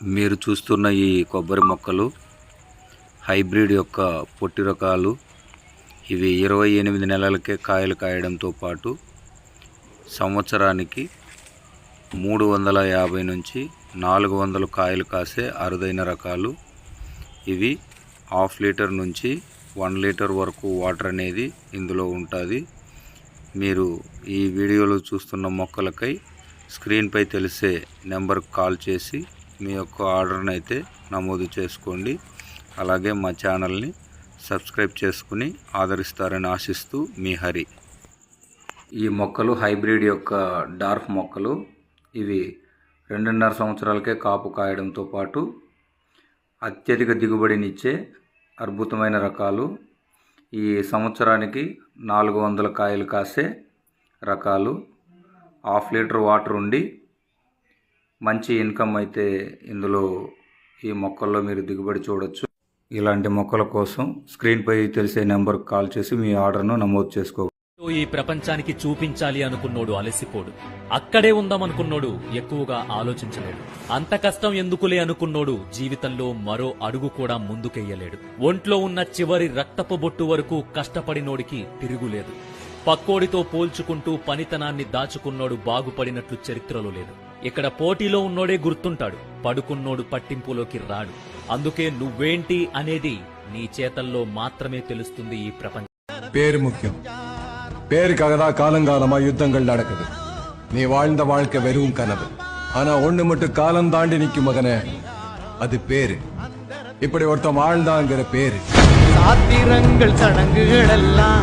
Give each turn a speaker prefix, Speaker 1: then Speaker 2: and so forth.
Speaker 1: మీరు చూస్తున్న ఈ కొబ్బరి మొక్కలు హైబ్రిడ్ యొక్క పొట్టి రకాలు. ఇవి ఇరవై ఎనిమిది నెలలకే కాయలు కాయడంతో పాటు సంవత్సరానికి మూడు వందల యాభై నుంచి నాలుగు వందల కాయలు కాసే అరుదైన రకాలు. ఇవి హాఫ్ లీటర్ నుంచి వన్ లీటర్ వరకు వాటర్ అనేది ఇందులో ఉంటుంది. మీరు ఈ వీడియోలో చూస్తున్న మొక్కలకై స్క్రీన్పై తెలిసే నెంబర్కి కాల్ చేసి మీ యొక్క ఆర్డర్ని అయితే నమోదు చేసుకోండి. అలాగే మా ఛానల్ని సబ్స్క్రైబ్ చేసుకుని ఆదరిస్తారని ఆశిస్తూ మీ హరి. ఈ మొక్కలు హైబ్రిడ్ యొక్క డార్ఫ్ మొక్కలు. ఇవి రెండున్నర సంవత్సరాలకే కాపు కాయడంతో పాటు అత్యధిక దిగుబడినిచ్చే అద్భుతమైన రకాలు. ఈ సంవత్సరానికి నాలుగు వందల కాయలు కాసే రకాలు. హాఫ్ లీటర్ వాటర్ ఉండి మంచి ఇన్కమ్ అయితే ఇందులో ఈ మొక్కల్లో మీరు దిగుబడి చూడొచ్చు. ఇలాంటి మొక్కల కోసం స్క్రీన్పై తెలిసే నెంబర్కి కాల్ చేసి మీ ఆర్డర్ను నమోదు చేసుకోవచ్చు
Speaker 2: ఈ ప్రపంచానికి చూపించాలి అనుకున్నోడు అలసిపోడు. అక్కడే ఉందామనుకున్నోడు ఎక్కువగా ఆలోచించలేడు. అంత కష్టం ఎందుకులే అనుకున్నోడు జీవితంలో మరో అడుగు కూడా ముందుకెయ్యలేడు. ఒంట్లో ఉన్న చివరి రక్తపు బొట్టు వరకు కష్టపడినోడికి తిరుగులేదు. పక్కోడితో పోల్చుకుంటూ పనితనాన్ని దాచుకున్నోడు బాగుపడినట్లు చరిత్రలో లేదు. ఇక్కడ పోటీలో ఉన్నోడే గుర్తుంటాడు పడుకున్నోడు పట్టింపులోకి రాడు అందుకే నువ్వేంటి అనేది నీ చేతల్లో మాత్రమే తెలుస్తుంది ఈ ప్రపంచం
Speaker 3: பேரு முக்கியம் பேருக்காக தான் காலங்காலமா யுத்தங்கள் நடக்குது நீ வாழ்ந்த வாழ்க்கை வெறும் கனவு ஆனா ஒண்ணு மட்டும் காலம் தாண்டி நிக்கும் மகனே அது பேரு இப்படி ஒருத்தன் வாழ்ந்தாங்கிற பேரு
Speaker 4: சாத்திரங்கள் சடங்குகள் எல்லாம்